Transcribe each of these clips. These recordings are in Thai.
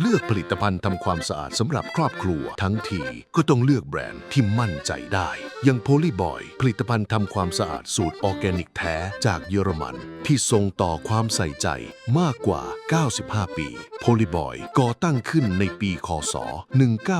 เลือกผลิตภัณฑ์ทำความสะอาดสำหรับครอบครัว ทั้งทีก็ต้องเลือกแบรนด์ที่มั่นใจได้ อย่างโพลีบอย ผลิตภัณฑ์ทำความสะอาดสูตรออร์แกนิกแท้จากเยอรมัน ที่ทรงต่อความใส่ใจมากกว่า 95 ปี โพลีบอยก่อตั้งขึ้นในปีคศ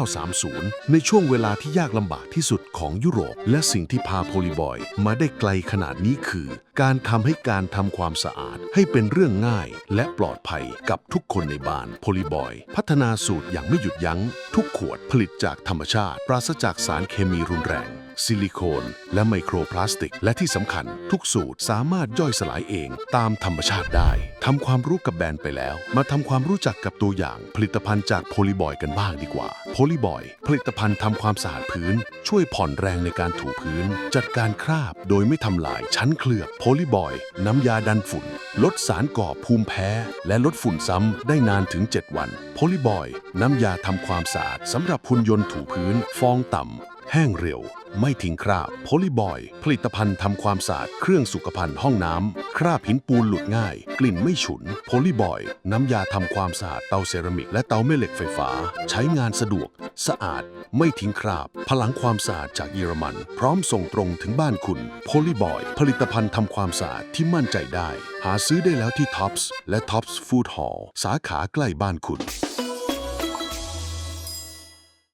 1930 ในช่วงเวลาที่ยากลำบากที่สุดของยุโรป และสิ่งที่พาโพลีบอยมาได้ไกลขนาดนี้คือ การทำให้การทำความสะอาดให้เป็นเรื่องง่าย และปลอดภัยกับทุกคนในบ้านโพลีบอยพัฒนาสูตรอย่างไม่หยุดยัง้ง ทุกขวดผลิตจากธรรมชาติ ปราศจากสารเคมีรุนแรง ซิลิโคน และไมโครพลาสติก และที่สำคัญ ทุกสูตรสามารถย่อยสลายเองตามธรรมชาติได้ทำความรู้กับแบรนด์ไปแล้ว มาทำความรู้จักกับตัวอย่างผลิตภัณฑ์จากโพลีบอยกันบ้างดีกว่าโพลีบอยผลิตภัณฑ์ทำความสะอาดพื้น ช่วยผ่อนแรงในการถูพื้น จัดการคราบโดยไม่ทำลายชั้นเคลือบโพลีบอยน้ำยาดันฝุ่น ลดสารก่อภูมิแพ้ และลดฝุ่นซ้ำได้นานถึง 7 วันโพลีบอยน้ำยาทำความสะอาดสำหรับหุ่นยนต์ถูพื้น ฟองต่ำแห้งเร็ว ไม่ทิ้งคราบโพลีบอย ผลิตภัณฑ์ทำความสะอาดเครื่องสุขภัณฑ์ห้องน้ำ คราบหินปูนหลุดง่าย กลิ่นไม่ฉุนโพลีบอย น้ำยาทำความสะอาดเตาเซรามิกและเตาแม่เหล็กไฟฟ้า ใช้งานสะดวก สะอาด ไม่ทิ้งคราบ พลังความสะอาดจากเยอรมัน พร้อมส่งตรงถึงบ้านคุณโพลีบอย ผลิตภัณฑ์ทำความสะอาดที่มั่นใจได้ หาซื้อได้แล้วที่ Tops และ Tops Food Hall สาขาใกล้บ้านคุณ